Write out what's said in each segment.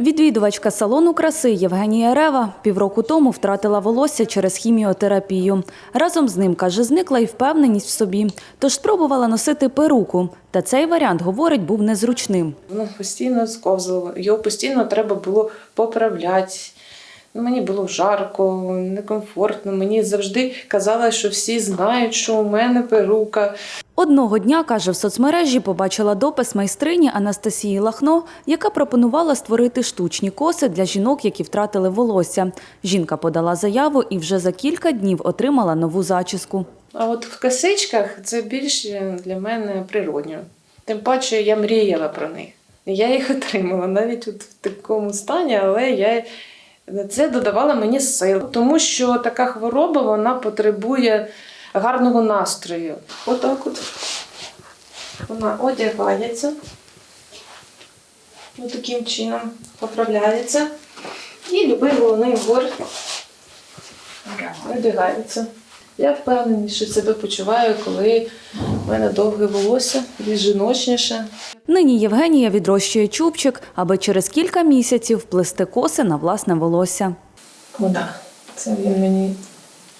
Відвідувачка салону краси Євгенія Рева півроку тому втратила волосся через хіміотерапію. Разом з ним, каже, зникла і впевненість в собі. Тож спробувала носити перуку. Та цей варіант, говорить, був незручним. Воно постійно сковзало, його постійно треба було поправляти. Мені було жарко, некомфортно. Мені завжди казали, що всі знають, що у мене перука. Одного дня, каже, в соцмережі побачила допис майстрині Анастасії Лахно, яка пропонувала створити штучні коси для жінок, які втратили волосся. Жінка подала заяву і вже за кілька днів отримала нову зачіску. А от в косичках це більше для мене природньо. Тим паче я мріяла про них. Я їх отримала навіть от в такому стані, але я це додавало мені сил, тому що така хвороба вона потребує гарного настрою. Отак от вона одягається. Ось таким чином поправляється. І любий головний убор одягається. Я впевнена, що себе почуваю, коли в мене довге волосся, більш жіночніше. Нині Євгенія відрощує чубчик, аби через кілька місяців плести коси на власне волосся. О, да. Це він мені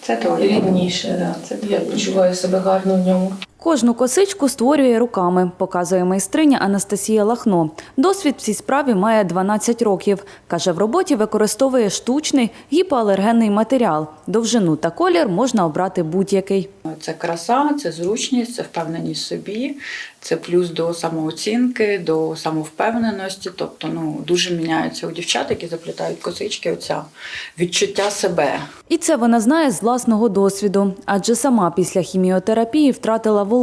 Це то рідніше. Да. Це я почуваю себе гарно в ньому. Кожну косичку створює руками, показує майстриня Анастасія Лахно. Досвід в цій справі має 12 років. Каже, в роботі використовує штучний гіпоалергенний матеріал. Довжину та колір можна обрати будь-який. Це краса, це зручність, це впевненість в собі, це плюс до самооцінки, до самовпевненості. Тобто, ну дуже міняється у дівчат, які заплітають косички. Оця відчуття себе. І це вона знає з власного досвіду, адже сама після хіміотерапії втратила волосся.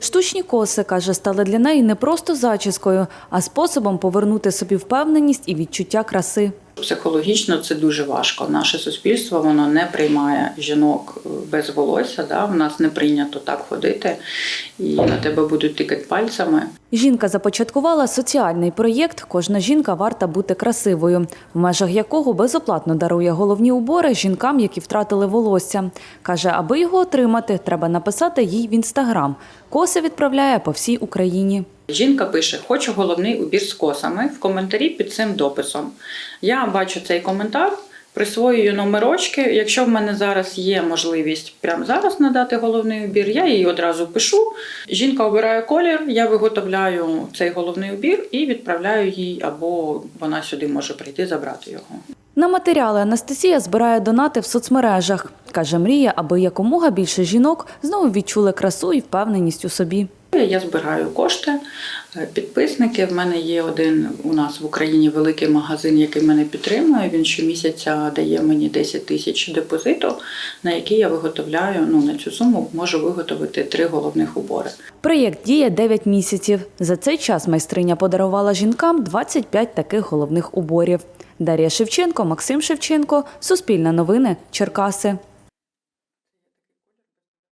Штучні коси, каже, стали для неї не просто зачіскою, а способом повернути собі впевненість і відчуття краси. Психологічно це дуже важко. Наше суспільство воно не приймає жінок без волосся. Да? В нас не прийнято так ходити, і на тебе будуть тикати пальцями. Жінка започаткувала соціальний проєкт Кожна жінка варта бути красивою, в межах якого безоплатно дарує головні убори жінкам, які втратили волосся. Каже, аби його отримати, треба написати їй в інстаграм. Коси відправляє по всій Україні. Жінка пише: Хочу головний убір з косами в коментарі під цим дописом. Я бачу цей коментар, присвоюю номерочки. Якщо в мене зараз є можливість прямо зараз надати головний убір, я її одразу пишу. Жінка обирає колір, я виготовляю цей головний убір і відправляю їй, або вона сюди може прийти забрати його. На матеріали Анастасія збирає донати в соцмережах. Каже, мріє, аби якомога більше жінок знову відчули красу і впевненість у собі. Я збираю кошти, е, підписники. В мене є один у нас в Україні великий магазин, який мене підтримує. Він щомісяця дає мені 10 тисяч депозиту, на який я виготовляю. Ну на цю суму можу виготовити три головних убори. Проєкт діє 9 місяців. За цей час майстриня подарувала жінкам 25 таких головних уборів. Дар'я Шевченко, Максим Шевченко, Суспільне новини, Черкаси.